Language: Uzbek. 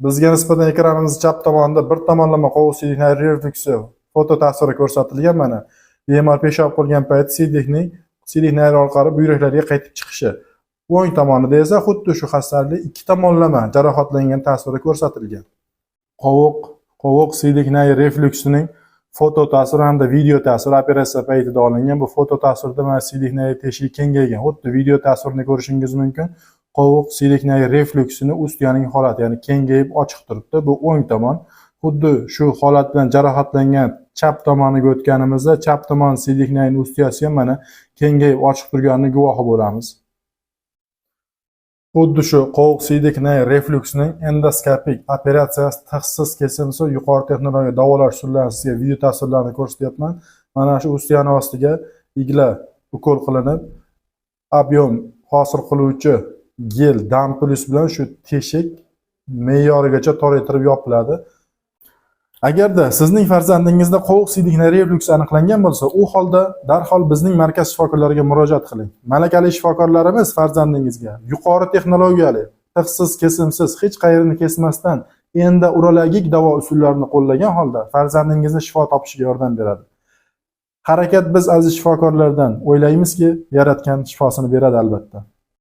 Bizga nisbatan ekranimiz chap tomonida bir tomonlama qovoq siydik refleksi foto tasviri ko'rsatilgan mana. Bemor peshob qilgan payti siydikning siydik orqali buyraklarga qaytib chiqishi. O'ng tomonida esa xuddi shu xastalik ikki tomonlama jarohatlangan tasviri ko'rsatilgan. Qovoq, qovoq siydik nayri refluksining foto tasviri hamda video tasviri operatsiya paytida olingan. Bu foto tasvirda mana siydik teshigi kengaygan. Xuddi video tasvirini ko'rishingiz mumkin. Qovoq siydik refluksini ust yoning holati ya'ni kengayib ochiq turibdi. Bu o'ng tomon. Xuddi shu holat bilan jarohatlangan chap tomoniga o'tganimizda chap tomon siydik ustiyasi ham mana kengayib ochiq turganini guvohi bo'lamiz. Xuddi shu qovoq siydik nay refluksining endoskopik operatsiyasi tig'siz kesimsiz yuqori texnologiya davolash usullari sizga video tasvirlarni ko'rsatyapman. Mana shu ust ostiga igla ukol qilinib объем hosil qiluvchi gel damplus bilan shu teshik me'yorigacha toraytirib yopiladi. Agarda sizning farzandingizda qovuq siydik refluks aniqlangan bo'lsa u holda darhol bizning markaz shifokorlariga murojaat qiling. Malakali shifokorlarimiz farzandingizga yuqori texnologiyali tig'siz kesimsiz hech qayerini kesmasdan endourologik davo usullarini qo'llagan holda farzandingizni shifo topishiga yordam beradi. Harakat biz aziz shifokorlardan o'ylaymizki yaratgan shifosini beradi albatta.